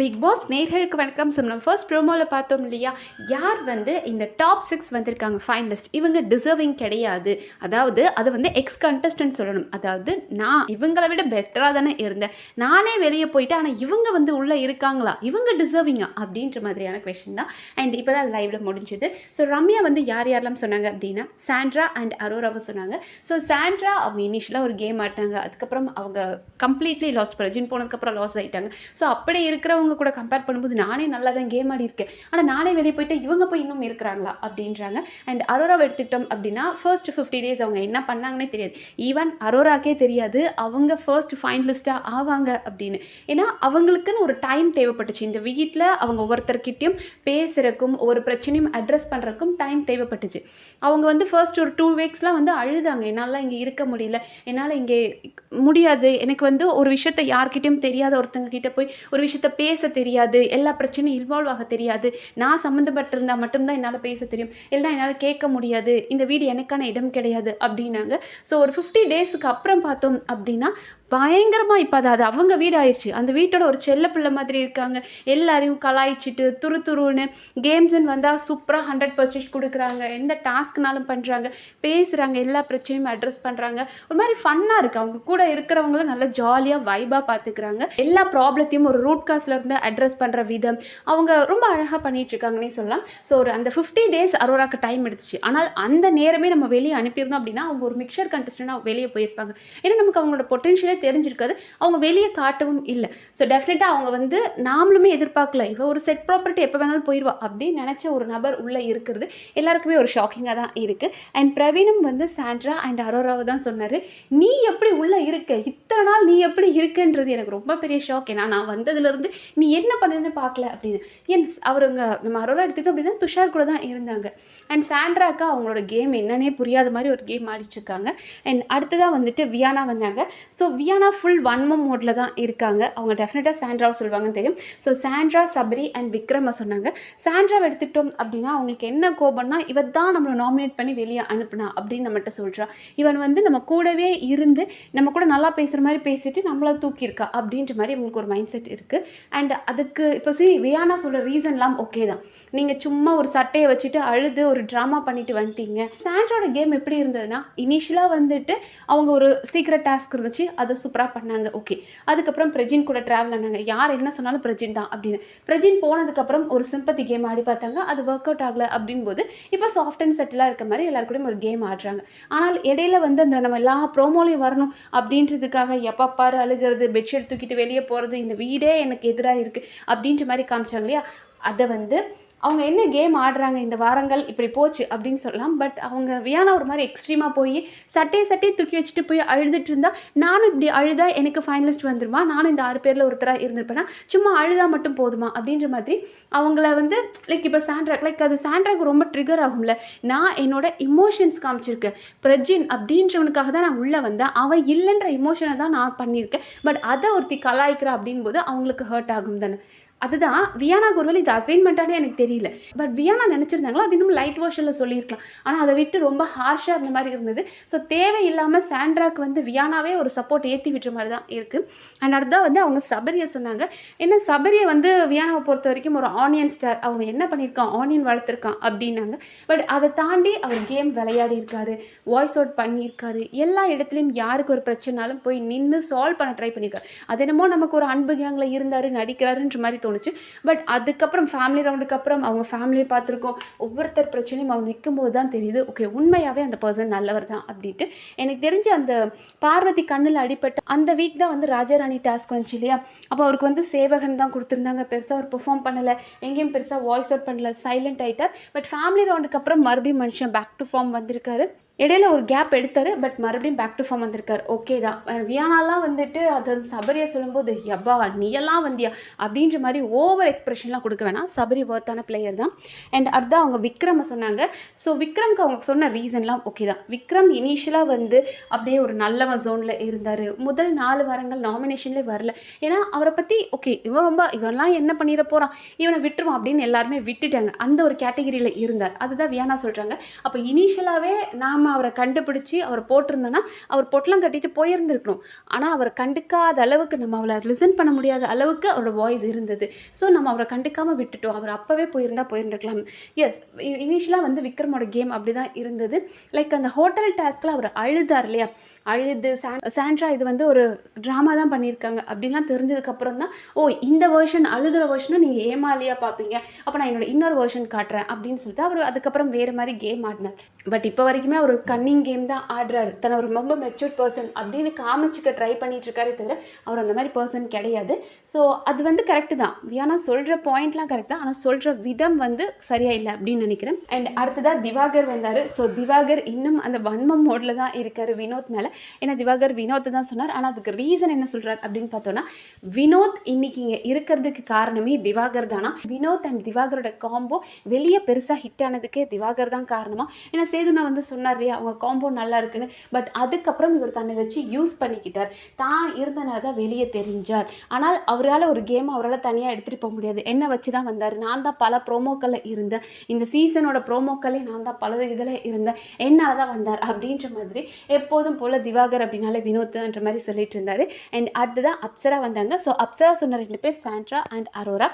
Big pass நேர்களுக்கு வணக்கம். சொன்னோம் ஃபர்ஸ்ட் ப்ரோமோவில் பார்த்தோம் இல்லையா? யார் வந்து இந்த டாப் சிக்ஸ் வந்திருக்காங்க ஃபைனலிஸ்ட் இவங்க டிசர்விங் கிடையாது. அதாவது அது வந்து எக்ஸ் கண்டஸ்டன்ட் சொல்லணும். அதாவது நான் இவங்களை விட பெட்டராக தானே இருந்தேன். நானே வெளியே போயிட்டேன் ஆனால் இவங்க வந்து உள்ளே இருக்காங்களா? இவங்க டிசர்விங்கா அப்படின்ற மாதிரியான கொஷின் தான். அண்ட் இப்போ தான் லைவில் முடிஞ்சுது. ஸோ ரம்யா வந்து யார் யாரெல்லாம் சொன்னாங்க அப்படின்னா சாண்ட்ரா அண்ட் அரோராவை சொன்னாங்க. ஸோ சாண்ட்ரா அவங்க இனிஷியலாக ஒரு கேம் ஆடினாங்க. அதுக்கப்புறம் அவங்க கம்ப்ளீட்லி லாஸ்ட் பிரஜின் போனதுக்கப்புறம் லாஸ் ஆகிட்டாங்க ஸோ அப்படி இருக்கிறவங்க கூட கம்பேர் பண்ணும்போது நானே நல்லா தான் கேம் ஆடி இருக்கேன். ஆனால் நானே வெளியே போயிட்டு இவங்க போய் இன்னும் இருக்கிறாங்களா அப்படின்றாங்க. அண்ட் அரோராவை எடுத்துக்கிட்டோம் அப்படின்னா ஃபர்ஸ்ட் ஃபிஃப்டி டேஸ் அவங்க என்ன பண்ணாங்கன்னே தெரியாது. ஈவன் அரோராக்கே தெரியாது. அவங்க ஃபர்ஸ்ட் ஃபைனலிஸ்ட்டாக ஆவாங்க அப்படின்னு. ஏன்னா அவங்களுக்குன்னு ஒரு டைம் தேவைப்பட்டுச்சு. இந்த வீட்டில் அவங்க ஒவ்வொருத்தர்கிட்டையும் பேசுகிறக்கும் ஒரு பிரச்சனையும் அட்ரஸ் பண்ணுறக்கும் டைம் தேவைப்பட்டுச்சு. அவங்க வந்து ஃபர்ஸ்ட் ஒரு டூ வீக்ஸ்லாம் வந்து அழுதாங்க. என்னால் இங்கே இருக்க முடியல. என்னால் இங்கே முடியாது. எனக்கு வந்து ஒரு விஷயத்த யார்கிட்டையும் தெரியாத ஒருத்தங்க கிட்ட போய் ஒரு விஷயத்த பேச தெரியாது எல்லா பிரச்சனையும் இன்வால்வ் ஆக தெரியாது. நான் சம்மந்தப்பட்டிருந்தால் மட்டும்தான் என்னால் பேச தெரியும். இல்லைனா என்னால் கேட்க முடியாது. இந்த வீடு எனக்கான இடம் கிடையாது அப்படின்னாங்க. ஸோ ஒரு ஃபிஃப்டி டேஸுக்கு அப்புறம் பார்த்தோம் அப்படின்னா பயங்கரமாக இப்போ அது அது அவங்க வீடு ஆயிடுச்சு அந்த வீட்டோட ஒரு செல்ல பிள்ளை மாதிரி இருக்காங்க. எல்லாரையும் கலாய்ச்சிட்டு துரு துருன்னு கேம்ஸ்ன்னு வந்தால் சூப்பராக ஹண்ட்ரட் பர்சன்டேஜ் கொடுக்குறாங்க. எந்த டாஸ்க்னாலும் பண்ணுறாங்க பேசுகிறாங்க எல்லா பிரச்சனையும் அட்ரஸ் பண்ணுறாங்க ஒரு மாதிரி ஃபன்னாக இருக்குது அவங்க கூட இருக்கிறவங்கள நல்லா ஜாலியாக வைபாக பார்த்துக்கிறாங்க எல்லா ப்ராப்ளத்தையும் ஒரு ரூட் காஸ்ல இருந்து அட்ரஸ் பண்ணுற விதம் அவங்க ரொம்ப அழகாக பண்ணிட்டு இருக்காங்கன்னே சொல்லலாம். ஸோ ஒரு அந்த ஃபிஃப்டி டேஸ் அரோராக்கு டைம் எடுத்துச்சு. ஆனால் அந்த நேரமே நம்ம வெளியே அனுப்பியிருந்தோம் அப்படின்னா அவங்க ஒரு மிக்சர் கண்டஸ்டண்டாக வெளியே போயிருப்பாங்க. ஏன்னா நமக்கு அவங்களோட பொட்டன்ஷியலே தெரிஞ்சிருக்காது. அவங்க வெளியே காட்டவும் இல்லை. ஸோ டெஃபினட்டாக அவங்க வந்து நாமளுமே எதிர்பார்க்கல. இவ ஒரு செட் ப்ராப்பர்ட்டி எப்போ வேணாலும் போயிடுவா அப்படின்னு நினச்ச ஒரு நபர் உள்ளே இருக்கிறது எல்லாருக்குமே ஒரு ஷாக்கிங்காக தான் இருக்குது அண்ட் பிரவீனும் வந்து சாண்ட்ரா அண்ட் அரோராவை தான் சொன்னார். நீ எப்படி உள்ளே இருக்க? இத்தனை நாள் நீ எப்படி இருக்கன்றது எனக்கு ரொம்ப பெரிய ஷாக் ஏன்னா நான் வந்ததுலேருந்து நீ என்ன பண்ணுன்னு பார்க்கல அப்படின்னு. என் அவருங்க நம்ம அரோரா எடுத்துக்கிட்டோம் அப்படின்னா துஷார் கூட தான் இருந்தாங்க. அண்ட் சாண்ட்ராக்கா அவங்களோட கேம் என்னன்னே புரியாத மாதிரி ஒரு கேம் ஆடிச்சிருக்காங்க அண்ட் அடுத்ததாக வந்துட்டு வியானா வந்தாங்க. ஸோ ரியானா ஃபுல் வன்மம் மோட்டில் தான் இருக்காங்க. அவங்க டெஃபினட்டாக சாண்ட்ராவை சொல்லுவாங்கன்னு தெரியும். So Sandra Sabari and Vikram சொன்னாங்க. சாண்ட்ராவை எடுத்துக்கிட்டோம் அப்படின்னா அவங்களுக்கு என்ன கோபம்னா இவ தான் நம்மளை நாமினேட் பண்ணி வெளியே அனுப்புனா அப்படின்னு நம்மகிட்ட சொல்கிறா இவன் வந்து நம்ம கூடவே இருந்து நம்ம கூட நல்லா பேசுகிற மாதிரி பேசிட்டு நம்மளை தூக்கியிருக்கா அப்படின்ற மாதிரி இவங்களுக்கு ஒரு மைண்ட் செட் இருக்குது அண்ட் அதுக்கு இப்போ சரி வியானா சொல்கிற ரீசன்லாம் ஓகே தான். நீங்கள் சும்மா ஒரு சட்டையை வச்சுட்டு அழுது ஒரு ட்ராமா பண்ணிட்டு வந்துட்டீங்க. சாண்ட்ராவோட கேம் எப்படி இருந்ததுன்னா இனிஷியலாக வந்துட்டு அவங்க ஒரு சீக்ரெட் டாஸ்க் இருந்துச்சு. அதை சூப்பராக பண்ணாங்க. ஓகே அதுக்கப்புறம் பிரஜின் கூட ட்ராவல் ஆனாங்க. யார் என்ன சொன்னாலும் பிரஜின் தான் அப்படின்னு. பிரஜின் போனதுக்கப்புறம் ஒரு சிம்பத்தி கேம் ஆடி பார்த்தாங்க. அது ஒர்க் அவுட் ஆகல அப்படின் போது இப்போ சாஃப்ட் அண்ட் செட்டிலாக இருக்க மாதிரி எல்லாரு கூடயும் ஒரு கேம் ஆடுறாங்க. ஆனால் இடையில வந்து அந்த நம்ம எல்லா ப்ரோமோலையும் வரணும் அப்படின்றதுக்காக எப்போ பாரு அழுகிறது பெட்ஷீட் தூக்கிட்டு வெளியே போகிறது இந்த வீடே எனக்கு எதிராக இருக்குது அப்படின்ற மாதிரி காமிச்சாங்க இல்லையா? அதை வந்து அவங்க என்ன கேம் ஆடுறாங்க இந்த வாரங்கள் இப்படி போச்சு அப்படின்னு சொல்லலாம். பட் அவங்க வியானா ஒரு மாதிரி எக்ஸ்ட்ரீமாக போய் சட்டையை சட்டையை தூக்கி வச்சுட்டு போய் அழுதுட்டு இருந்தால் நானும் இப்படி அழுதா எனக்கு ஃபைனலிஸ்ட் வந்துருமா? நானும் இந்த ஆறு பேரில் ஒருத்தராக இருந்திருப்பேனா? சும்மா அழுதா மட்டும் போதுமா? அப்படின்ற மாதிரி அவங்கள வந்து லைக் இப்போ சாண்ட்ராக் லைக் அது சாண்ட்ராக் ரொம்ப ட்ரிகர் ஆகும்ல. நான் என்னோட இமோஷன்ஸ் காமிச்சிருக்கேன். பிரஜின் அப்படின்றவனுக்காக தான் நான் உள்ளே வந்தேன். அவன் இல்லைன்ற இமோஷனை தான் நான் பண்ணியிருக்கேன். பட் அதை ஒருத்தி கலாய்க்கிறா அப்படின் போது அவங்களுக்கு ஹர்ட் ஆகும் தானே. அதுதான் வியானா குருவல் இது அசைன்மெண்ட்டானே எனக்கு தெரியல. பட் வியானா நினச்சிருந்தாங்களோ? அது இன்னும் லைட் வேர்ஷனில் சொல்லியிருக்கலாம். ஆனால் அதை விட்டு ரொம்ப ஹார்ஷாக இருந்த மாதிரி இருந்தது. ஸோ தேவையில்லாமல் சாண்ட்ராக்கு வந்து வியானாவே ஒரு சப்போர்ட் ஏற்றி விட்டுற மாதிரி தான் இருக்குது அண்ட் அடுத்தா வந்து அவங்க சபரியை சொன்னாங்க. ஏன்னா சபரியை வந்து வியானாவை பொறுத்த வரைக்கும் ஒரு ஆனியன் ஸ்டார் அவங்க என்ன பண்ணியிருக்கான்? ஆனியன் வளர்த்துருக்கான் அப்படின்னாங்க. பட் அதை தாண்டி அவர் கேம் விளையாடி இருக்காரு. வாய்ஸ் அவுட் பண்ணியிருக்காரு. எல்லா இடத்துலையும் யாருக்கு ஒரு பிரச்சனைனாலும் போய் நின்று சால்வ் பண்ண ட்ரை பண்ணியிருக்காரு. அது என்னமோ நமக்கு ஒரு அன்பு கேங்கில் இருந்தார் நடிக்கிறாருன்ற மாதிரி தோணுச்சு. பட் அதுக்கப்புறம் ஃபேமிலி ரவுண்டுக்கு அப்புறம் அவங்க ஃபேமிலியை பார்த்துருக்கோம். ஒவ்வொருத்தர் பிரச்சனையும் அவங்க நிற்கும்போது தான் தெரியுது ஓகே உண்மையாகவே அந்த பர்சன் நல்லவர் தான் அப்படின்ட்டு. எனக்கு தெரிஞ்சு அந்த பார்வதி கண்ணில் அடிபட்டு அந்த வீக் தான் வந்து ராஜாராணி டாஸ்க் வந்துச்சு இல்லையா? அப்போ அவருக்கு வந்து சேவகன் தான் கொடுத்துருந்தாங்க. பெருசாக அவர் பெர்ஃபார்ம் பண்ணலை. எங்கேயும் பெருசாக வாய்ஸ் அவுட் பண்ணல. சைலண்ட் ஆகிட்டார் பட் ஃபேமிலி ரவுண்டுக்கு அப்புறம் மறுபடியும் மனுஷன் பேக் டு ஃபார்ம் வந்திருக்காரு. இடையில ஒரு கேப் எடுத்தார் பட் மறுபடியும் பேக் டு ஃபார்ம் வந்திருக்காரு. ஓகே தான். வியானாலாம் வந்துட்டு அது சபரியை சொல்லும்போது யப்பா நீயெல்லாம் வந்தியா? அப்படின்ற மாதிரி ஓவர் எக்ஸ்பிரஷன்லாம் கொடுக்க வேணாம். சபரி ஒர்த்தான பிளேயர் தான். அண்ட் அடுத்த அவங்க விக்ரம சொன்னாங்க. ஸோ விக்ரம்க்கு அவங்க சொன்ன ரீசன்லாம் ஓகே தான். விக்ரம் இனிஷியலாக வந்து அப்படியே ஒரு நல்லவன் ஜோனில் இருந்தார். முதல் நாலு வாரங்கள் நாமினேஷன்லேயே வரல. ஏன்னா அவரை பற்றி ஓகே இவன் ரொம்ப இவன்லாம் என்ன பண்ணிட போகிறான் இவனை விட்டுருவான் அப்படின்னு எல்லாருமே விட்டுட்டாங்க. அந்த ஒரு கேட்டகரியில் இருந்தார். அதுதான் வியானா சொல்கிறாங்க அப்போ இனிஷியலாகவே நாம் நம்ம அவரை கண்டுபிடிச்சி அவர் போட்டிருந்தோன்னா அவர் பொட்டலம் கட்டிட்டு போயிருந்துருக்கணும். ஆனால் அவரை கண்டுக்காத அளவுக்கு நம்ம அவளை லிசன் பண்ண முடியாத அளவுக்கு அவரோட வாய்ஸ் இருந்தது. ஸோ நம்ம அவரை கண்டுக்காமல் விட்டுட்டோம். அவர் அப்போவே போயிருந்தா போயிருந்துருக்கலாம். எஸ் இனிஷியலாக வந்து விக்ரமோட கேம் அப்படி தான் இருந்தது. லைக் அந்த ஹோட்டல் டாஸ்கில் அவர் அழுதார் இல்லையா? அழுது சான் சாண்ட்ரா இது வந்து ஒரு ட்ராமா தான் பண்ணியிருக்காங்க. அப்படின்லாம் தெரிஞ்சதுக்கப்புறம் தான் ஓ இந்த வேர்ஷன் அழுகிற வேர்ஷனும் நீங்கள் ஏமாலியாக பார்ப்பீங்க அப்போ நான் என்னோட இன்னொரு வேர்ஷன் காட்டுறேன். அப்படின்னு சொல்லிட்டு அவர் அதுக்கப்புறம் வேறு மாதிரி கேம் ஆடினார். பட் இப்போ வரைக்குமே அவர் கன்னிங் கேம் தான் ஆடுறாரு. தன்னை ஒரு ரொம்ப மெச்சூர்ட் பர்சன் அப்படின்னு காமிச்சிக்க ட்ரை பண்ணிட்டு இருக்காரே தவிர அவர் அந்த மாதிரி பர்சன் கிடையாது. ஸோ அது வந்து கரெக்டு தான். வியானா சொல்கிற பாயிண்ட்லாம் கரெக்ட் தான். ஆனால் சொல்கிற விதம் வந்து சரியா இல்லை அப்படின்னு நினைக்கிறேன். அண்ட் அடுத்ததாக திவாகர் வந்தார். ஸோ திவாகர் இன்னும் அந்த வன்மம் மோடில் தான் இருக்கார் வினோத் மேலே. ஏன்னா திவாகர் வினோத் தான் சொன்னார். ஆனால் அதுக்கு ரீசன் என்ன சொல்கிறார் அப்படின்னு பார்த்தோன்னா வினோத் இன்னைக்கு இங்கே இருக்கிறதுக்கு காரணமே திவாகர் தானா? வினோத் அண்ட் திவாகரோட காம்போ வெளியே பெருசாக ஹிட் ஆனதுக்கே திவாகர் தான் காரணமா? ஏன்னா சேதுனா வந்து சொன்னார் இல்லையா அவங்க காம்போ நல்லா இருக்குன்னு. பட் அதுக்கப்புறம் இவர் தன்னை வச்சு யூஸ் பண்ணிக்கிட்டார். தான் இருந்தனால தான் வெளியே தெரிஞ்சார். ஆனால் அவரால் ஒரு கேம் அவரால் தனியாக எடுத்துகிட்டு போக முடியாது. என்னை வச்சு தான் வந்தார். நான் தான் பல ப்ரோமோக்களில் இருந்தேன். இந்த சீசனோட ப்ரோமோக்களே நான் தான் பல இதில் இருந்தேன். என்னால் தான் வந்தார் அப்படின்ற மாதிரி எப்போதும் போல் திவாகர் அப்படின்னாலே வினோத்ன்ற மாதிரி சொல்லிட்டு இருந்தார் அண்ட் அடுத்ததான் அப்சரா வந்தாங்க. ஸோ அப்சரா சொன்ன ரெண்டு பேர் சாண்ட்ரா அண்ட் அரோரா.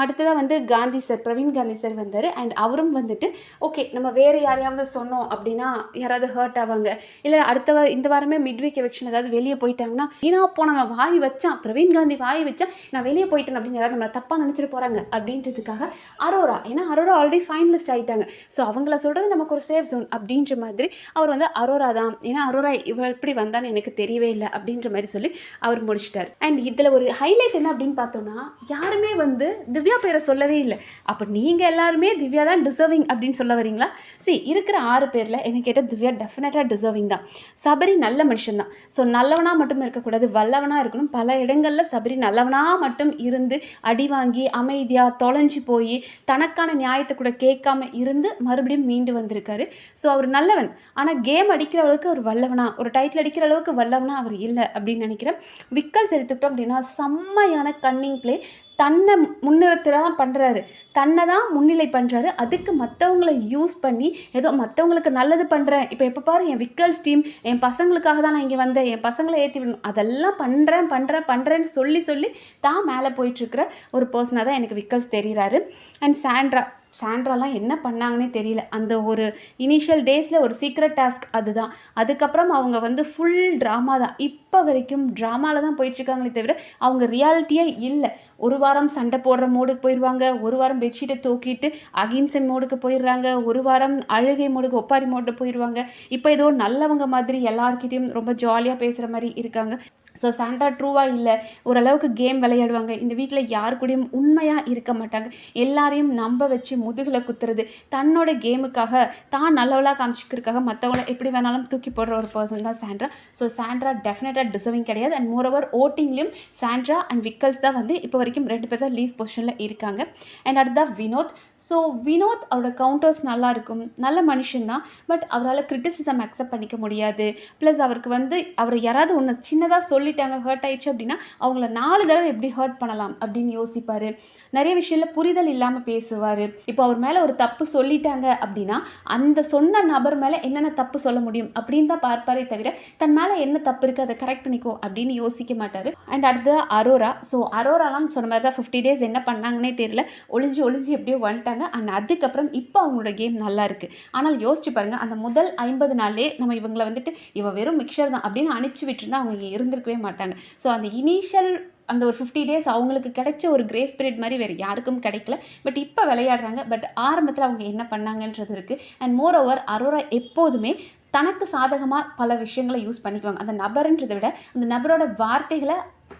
அடுத்ததாக வந்து காந்தி சார் பிரவீன் காந்தி சார் வந்தார். அண்ட் அவரும் வந்துட்டு ஓகே நம்ம வேறு யாரையாவது சொன்னோம் அப்படின்னா யாராவது ஹர்ட் ஆவாங்க. இல்லை அடுத்த இந்த வாரமே மிட் வீக் எவெக்ஷன் ஏதாவது வெளியே போயிட்டாங்கன்னா ஏன்னா போனவன் வாய் வச்சான் பிரவீன் காந்தி வாய் வச்சா நான் வெளியே போயிட்டேன் அப்படின்னு யாராவது நம்மளை தப்பாக நினச்சிட்டு போகிறாங்க அப்படின்றதுக்காக அரோரா ஏன்னா அரோரா ஆல்ரெடி ஃபைனலிஸ்ட் ஆயிட்டாங்க. ஸோ அவங்கள சொல்கிறது நமக்கு ஒரு சேஃப் ஜோன் அப்படின்ற மாதிரி அவர் வந்து அரோரா தான். ஏன்னா அரோரா இவள் எப்படி வந்தான்னு எனக்கு தெரியவே இல்லை அப்படின்ற மாதிரி சொல்லி அவர் முடிச்சிட்டார். அண்ட் இதில் ஒரு ஹைலைட் என்ன அப்படின்னு பார்த்தோன்னா யாருமே வந்து திவ்யா பேரை சொல்லவே இல்லை. அப்போ நீங்கள் எல்லாருமே திவ்யா தான் டிசர்விங் அப்படின்னு சொல்ல வரீங்களா? சரி இருக்கிற ஆறு பேரில் என்ன கேட்டால் திவ்யா டெஃபினட்டாக டிசர்விங் தான். சபரி நல்ல மனுஷன் தான். ஸோ நல்லவனாக மட்டும் இருக்கக்கூடாது வல்லவனாக இருக்கணும். பல இடங்களில் சபரி நல்லவனாக மட்டும் இருந்து அடி வாங்கி அமைதியாக தொலைஞ்சு போய் தனக்கான நியாயத்தை கூட கேட்காம இருந்து மறுபடியும் மீண்டு வந்திருக்காரு. ஸோ அவர் நல்லவன். ஆனால் கேம் அடிக்கிற அளவுக்கு அவர் வல்லவனா ஒரு டைட்டில் அடிக்கிற அளவுக்கு வல்லவனா அவர் இல்லை அப்படின்னு நினைக்கிறேன். விக்கல்ஸ் எடுத்துக்கிட்டோம் அப்படின்னா செம்மையான கன்னிங் ப்ளே தன்னை முன்னிறுத்த தான் பண்ணுறாரு தன்னை தான் முன்னிலை பண்ணுறாரு அதுக்கு மற்றவங்கள யூஸ் பண்ணி ஏதோ மற்றவங்களுக்கு நல்லது பண்ணுறேன் இப்போ எப்போ பாரு என் விக்கல்ஸ் டீம் என் பசங்களுக்காக தான் நான் இங்கே வந்தேன். என் பசங்களை ஏற்றி விடணும். அதெல்லாம் பண்ணுறேன் பண்ணுறேன் பண்ணுறேன்னு சொல்லி சொல்லி தான் மேலே போயிட்டுருக்கிற ஒரு பர்சனாக தான் எனக்கு விக்கல்ஸ் தெரிகிறாரு அண்ட் சாண்ட்ரா சாண்ட்ராலாம் என்ன பண்ணாங்கன்னே தெரியல. அந்த ஒரு இனிஷியல் டேஸில் ஒரு சீக்ரெட் டாஸ்க் அதுதான். அதுக்கப்புறம் அவங்க வந்து ஃபுல் ட்ராமா தான். இப்போ வரைக்கும் ட்ராமாவில் தான் போயிட்டுருக்காங்களே தவிர அவங்க ரியாலிட்டியே இல்லை. ஒரு வாரம் சண்டை போடுற மோடுக்கு போயிடுவாங்க ஒரு வாரம் பெட்ஷீட்டை தூக்கிட்டு அகிம்சை மோடுக்கு போயிடுறாங்க. ஒரு வாரம் அழுகை மோடுக்கு ஒப்பாரி மோடு போயிடுவாங்க இப்போ ஏதோ நல்லவங்க மாதிரி எல்லாருக்கிட்டேயும் ரொம்ப ஜாலியாக பேசுகிற மாதிரி இருக்காங்க. ஸோ சாண்டா ட்ரூவாக இல்லை? ஓரளவுக்கு கேம் விளையாடுவாங்க. இந்த வீட்டில் யார் கூடயும் உண்மையாக இருக்க மாட்டாங்க. எல்லாரையும் நம்ப வச்சு முதுகில் குத்துறது தன்னோட கேமுக்காக தான் நல்லவளாக காமிச்சிக்கிறதுக்காக மற்றவங்கள எப்படி வேணாலும் தூக்கி போடுற ஒரு பர்சன் தான் சாண்ட்ரா ஸோ சாண்ட்ரா டெஃபினட்டாக டிசர்விங் கிடையாது. அண்ட் மோர் ஓவர் ஓட்டிங்லேயும் சாண்ட்ரா அண்ட் விக்கல்ஸ் தான் வந்து இப்போ வரைக்கும் ரெண்டு பேர் தான் லீஸ் பொசிஷனில் இருக்காங்க. அண்ட் அடுத்தா வினோத். ஸோ வினோத் அவரோட கவுண்டர்ஸ் நல்லா இருக்கும். நல்ல மனுஷன் தான். பட் அவரால் கிரிட்டிசிசம் அக்செப்ட் பண்ணிக்க முடியாது. ப்ளஸ் அவருக்கு வந்து அவர் யாராவது ஒன்று சின்னதாக சொல்லி சொல்லிட்டாங்க ஹர்ட் ஆயிடுச்சு அப்படின்னா அவங்கள நாலு தடவை எப்படி ஹர்ட் பண்ணலாம் அப்படின்னு யோசிப்பார். நிறைய விஷயத்தில் புரிதல் இல்லாமல் பேசுவார். இப்போ அவர் மேலே ஒரு தப்பு சொல்லிட்டாங்க அப்படின்னா அந்த சொன்ன நபர் மேலே என்னென்ன தப்பு சொல்ல முடியும் அப்படின்னு தான் பார்ப்பாரே தவிர தன் மேலே என்ன தப்பு இருக்குது அதை கரெக்ட் பண்ணிக்கோ அப்படின்னு யோசிக்க மாட்டார். அண்ட் அடுத்தது அரோரா. ஸோ அரோராலாம் சொன்ன மாதிரி தான் ஃபிஃப்டி டேஸ் என்ன பண்ணாங்கன்னே தெரியல. ஒளிஞ்சு ஒளிஞ்சு எப்படியோ வந்துட்டாங்க. அண்ட் அதுக்கப்புறம் இப்போ அவங்களோட கேம் நல்லா இருக்கு. ஆனால் யோசிச்சு பாருங்க அந்த முதல் ஐம்பது நாளே நம்ம இவங்களை வந்துட்டு இவ வெறும் மிக்சர் தான் அப்படின்னு அனுப்பிச்சு விட்டுருந்தா அவங்க இருந்திருக்கவே இருந்திருக்கவே மாட்டாங்க. ஸோ அந்த இனிஷியல் அந்த ஒரு ஃபிஃப்டி டேஸ் அவங்களுக்கு கிடைச்ச ஒரு கிரேஸ் பீரியட் மாதிரி வேறு யாருக்கும் கிடைக்கல. பட் இப்போ விளையாடுறாங்க. பட் ஆரம்பத்தில் அவங்க என்ன பண்ணாங்கன்றது இருக்குது அண்ட் மோர் ஓவர் அரோரா எப்போதுமே தனக்கு சாதகமாக பல விஷயங்களை யூஸ் பண்ணிக்குவாங்க. அந்த நபருன்றதை விட அந்த நபரோட வார்த்தைகளை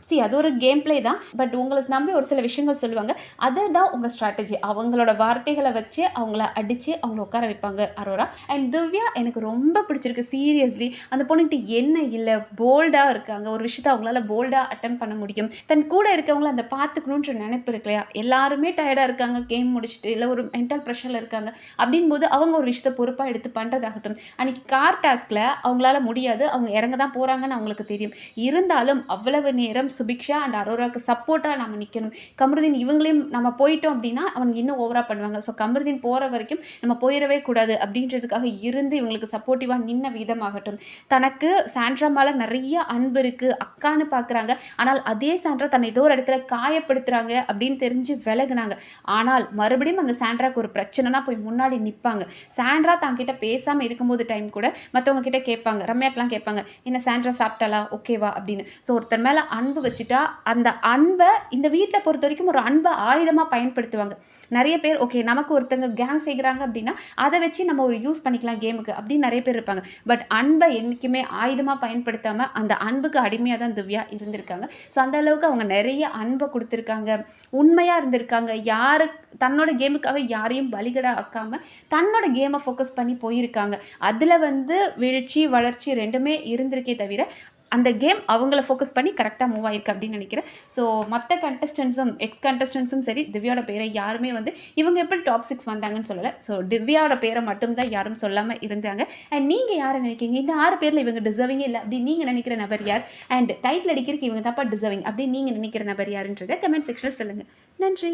சி அது ஒரு கேம் ப்ளே தான் பட் உங்களை நம்பி ஒரு சில விஷயங்கள் சொல்லுவாங்க. அதை தான் உங்கள் ஸ்ட்ராட்டஜி அவங்களோட வார்த்தைகளை வச்சு அவங்கள அடித்து அவங்கள உட்கார வைப்பாங்க அரோரா. அண்ட் திவ்யா எனக்கு ரொம்ப பிடிச்சிருக்கு சீரியஸ்லி அந்த பொண்ணுகிட்ட என்ன இல்லை போல்டாக இருக்காங்க. ஒரு விஷயத்த அவங்களால போல்டாக அட்டன் பண்ண முடியும். தன் கூட இருக்கவங்கள அந்த பார்த்துக்கணுன்ற நினைப்பு இருக்கு இல்லையா? எல்லாருமே டயர்டாக இருக்காங்க கேம் முடிச்சுட்டு இல்லை ஒரு மென்டல் ப்ரெஷரில் இருக்காங்க. அப்படின் போது அவங்க ஒரு விஷயத்த பொறுப்பாக எடுத்து பண்ணுறதாகட்டும் அன்றைக்கி கார் டாஸ்கில் அவங்களால முடியாது. அவங்க இறங்க தான் போகிறாங்கன்னு அவங்களுக்கு தெரியும். இருந்தாலும் அவ்வளவு நேரம் நேரம் சுபிக்ஷா அண்ட் அரோராக்கு சப்போர்ட்டாக நம்ம நிற்கணும் கமருதீன் இவங்களையும் நம்ம போயிட்டோம் அப்படின்னா அவங்க இன்னும் ஓவராக பண்ணுவாங்க. ஸோ கமருதீன் போகிற வரைக்கும் நம்ம போயிடவே கூடாது அப்படின்றதுக்காக இருந்து இவங்களுக்கு சப்போர்ட்டிவாக நின்ன விதமாகட்டும். தனக்கு சாண்ட்ரா மேலே நிறைய அன்பு இருக்குது அக்கான்னு பார்க்குறாங்க ஆனால் அதே சாண்ட்ரா தன்னை ஏதோ ஒரு இடத்துல காயப்படுத்துகிறாங்க அப்படின்னு தெரிஞ்சு விலகுனாங்க. ஆனால் மறுபடியும் அந்த சாண்ட்ராக்கு ஒரு பிரச்சனைனா போய் முன்னாடி நிற்பாங்க சாண்ட்ரா தாங்கிட்ட பேசாமல் இருக்கும்போது டைம் கூட மற்றவங்க கிட்ட கேட்பாங்க. ரம்யாட்லாம் கேட்பாங்க என்ன சாண்ட்ரா சாப்பிட்டாலா ஓகேவா அப்படின்னு. ஸோ ஒருத்தர் மேலே அன்பு வச்சுட்டா அந்த அன்பை இந்த வீட்டில் பொறுத்த வரைக்கும் ஒரு அன்பை ஆயுதமாக பயன்படுத்துவாங்க. நிறைய பேர் ஓகே நமக்கு ஒருத்தங்க கேங் செய்கிறாங்க அப்படின்னா அதை வச்சு நம்ம ஒரு யூஸ் பண்ணிக்கலாம் கேமுக்கு அப்படின்னு நிறைய பேர் இருப்பாங்க. பட் அன்பை என்றைக்குமே ஆயுதமாக பயன்படுத்தாமல் அந்த அன்புக்கு அடிமையாக தான் திவ்யா இருந்திருக்காங்க. ஸோ அந்த அளவுக்கு அவங்க நிறைய அன்பை கொடுத்துருக்காங்க. உண்மையாக இருந்திருக்காங்க. யாரு தன்னோட கேமுக்காக யாரையும் பலிகடா ஆக்காம தன்னோட கேமை ஃபோக்கஸ் பண்ணி போயிருக்காங்க. அதில் வந்து வீழ்ச்சி வளர்ச்சி ரெண்டுமே இருந்திருக்கே தவிர அந்த கேம் அவங்கள ஃபோக்கஸ் பண்ணி கரெக்டாக மூவ் ஆயிருக்கு அப்படின்னு நினைக்கிறேன். ஸோ மற்ற கண்டஸ்டன்ஸும் எக்ஸ் கண்டஸ்டன்ஸும் சரி திவ்யாவோட பேரை யாருமே வந்து இவங்க எப்படி டாப் சிக்ஸ் வந்தாங்கன்னு சொல்லலை. ஸோ திவ்யாவோட பேரை மட்டும்தான் யாரும் சொல்லாமல் இருந்தாங்க. அண்ட் நீங்கள் யாரை நினைக்கிங்க இந்த ஆறு பேரில் இவங்க டிசர்விங்கே இல்லை அப்படின்னு நீங்கள் நினைக்கிற நபர் யார்? அண்ட் டைட்டில் அடிக்கிறதுக்கு இவங்க தப்பா டிசர்விங் அப்படின்னு நீங்கள் நினைக்கிற நபர் யாருன்றதை கமெண்ட் செக்ஷனில் சொல்லுங்கள் நன்றி.